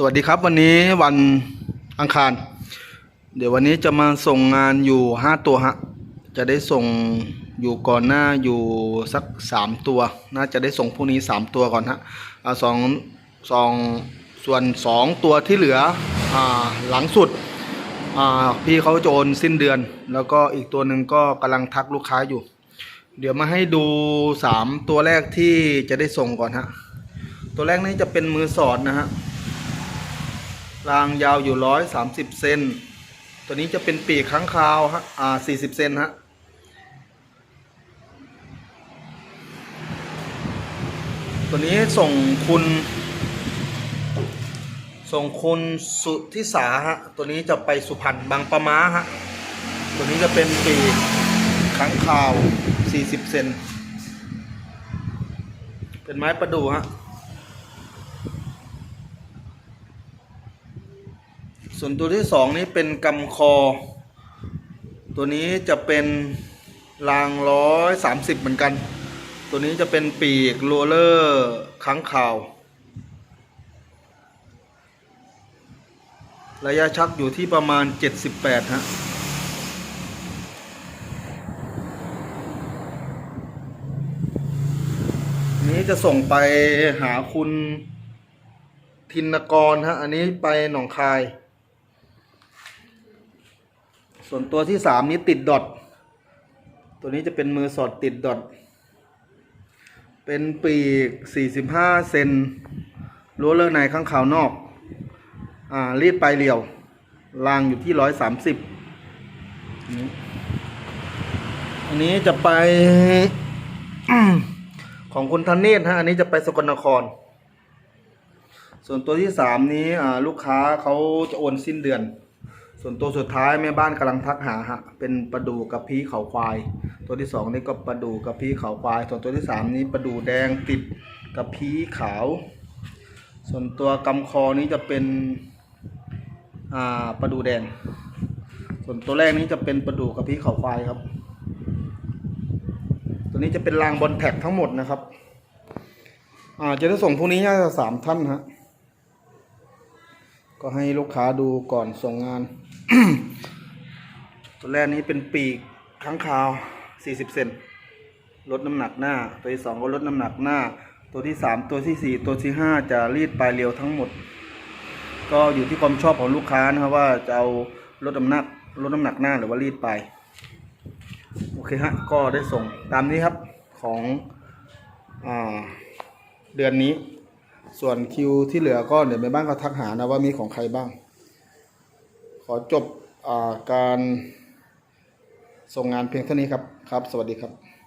สวัสดีครับวันนี้วันอังคาร เดี๋ยววันนี้จะมาส่งงานอยู่ห้าตัวฮะจะได้ส่งอยู่ก่อนหน้าอยู่สักสามตัว น่าจะได้ส่งพรุ่งนี้สามตัวก่อนฮะอ่าสองสองส่วนสองตัวที่เหลืออ่าหลังสุดอ่าพี่เขาโอนสิ้นเดือน แล้วก็อีกตัวหนึ่งก็กำลังทักลูกค้าอยู่ เดี๋ยวมาให้ดูสามตัวแรกที่จะได้ส่งก่อนฮะตัวแรกนี้จะเป็นมือสอดนะฮะ รางยาวอยู่ร้อยสามสิบเซนตัวนี้จะเป็นปีกค้างคาวฮะอ่าสี่สิบเซนฮะตัวนี้ส่งคุณ ส่งคุณสุทิสาฮะ ตัวนี้จะไปสุพรรณบางปะมาฮะ ตัวนี้จะเป็นปีกค้างคาวสี่สิบเซน เป็นไม้ประดู่ฮะ ส่วนตัวที่สองนี้เป็นกำคอ ตัวนี้จะเป็นรางร้อยสามสิบเหมือนกัน ตัวนี้จะเป็นปีกโรเลอร์ค้างข่าว ระยะชักอยู่ที่ประมาณ 78 ฮะนี้จะส่งไปหาคุณทินกรฮะ อันนี้ไปหนองคาย ส่วนตัวที่สามนี้ติดดอทตัวนี้จะเป็นมือสอดติดดอทเป็นปีก 45 เซนรั้วเลอร์ในข้างขาวนอก อ่ารีดปลายเหลี่ยวรางอยู่ที่ 130 อันนี้จะไปของคุณธเนศฮะ อันนี้จะไปสกลนคร ส่วนตัวที่สามนี้อ่าลูกค้าเขาจะโอนสิ้นเดือน ส่วนตัวสุดท้ายแม่บ้านกำลังทักหาฮะเป็นปลาดูกับพีเขาควาย ตัวที่สองนี่ก็ปลาดูกับพีเขาควาย ส่วนตัวที่สามนี้ปลาดูแดงติดกับพีขาว ส่วนตัวกำคอนี้จะเป็นอ่าปลาดูแดง ส่วนตัวแรกนี้จะเป็นปลาดูกับพีเขาควายครับ ตัวนี้จะเป็นรางบอลแท็กทั้งหมดนะครับอ่าจะได้ส่งพรุ่งนี้น่าจะสามท่านฮะ ก็ให้ลูกค้าดูก่อนส่งงาน ตัวแรกนี้เป็นปีกค้างคาว 40 เซนลดน้ำหนักหน้า ตัวที่สองก็ลดน้ำหนักหน้า ตัวที่สามตัวที่สี่ตัวที่ห้าจะรีดปลายเรียวทั้งหมด ก็อยู่ที่ความชอบของลูกค้านะครับว่าจะเอาลดน้ำหนักลดน้ำหนักหน้าหรือว่ารีดปลายโอเคฮะก็ได้ส่งตามนี้ครับของอเดือนนี้ ส่วนคิวที่เหลือก็เดี๋ยวแม่บ้านก็ทักหานะว่ามีของใครบ้าง ขอจบอการส่งงานเพียงเท่านี้ครับครับ สวัสดีครับ